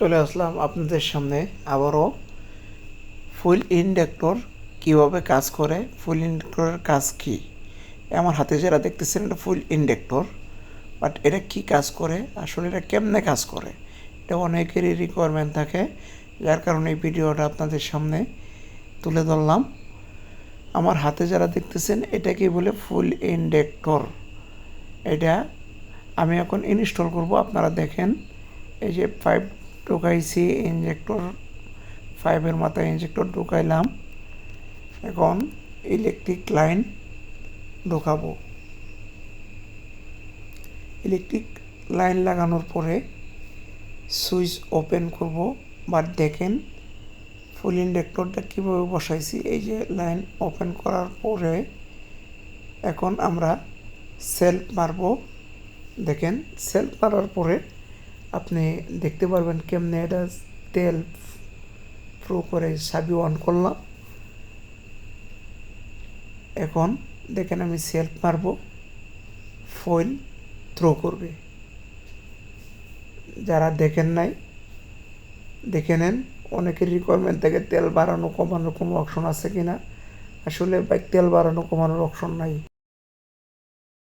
চলে আসলাম আপনাদের সামনে আবারও ফুল ইন্ডাক্টর কীভাবে কাজ করে, ফুল ইন্ডাক্টরের কাজ কি? আমার হাতে যারা দেখতেছেন এটা ফুল ইন্ডাক্টর, বাট এটা কি কাজ করে, আসলে এটা কেমনে কাজ করে, এটা অনেকেরই রিকোয়ারমেন্ট থাকে, যার কারণে এই ভিডিওটা আপনাদের সামনে তুলে ধরলাম। আমার হাতে যারা দেখতেছেন, এটাকে বলে ফুল ইন্ডাক্টর। এটা আমি এখন ইনস্টল করব, আপনারা দেখেন, এই যে পাইপ ঢুকাইছি ইঞ্জেক্টর পাইপের মাথায় ইঞ্জেক্টর ঢুকাইলাম। এখন ইলেকট্রিক লাইন ঢোকাবো। ইলেকট্রিক লাইন লাগানোর পরে সুইচ ওপেন করব। বা দেখেন ফুল ইন্ডাক্টরটা কীভাবে বসাইছি, এই যে লাইন ওপেন করার পরে এখন আমরা সেলফ মারবো। দেখেন সেলফ মারার পরে আপনি দেখতে পারবেন কেমনে এটা তেল প্রো করে সাবি অন করলাম। এখন দেখেন আমি সেলফ মারবো ফয়েল থ্রো করবে। যারা দেখেন নাই, দেখে নেন, অনেকের রিকোয়ারমেন্ট থেকে তেল বাড়ানো, কমানোর কোনো অপশন আছে কি না আসলে বাইক তেল বাড়ানো, কমানোর অপশন নাই।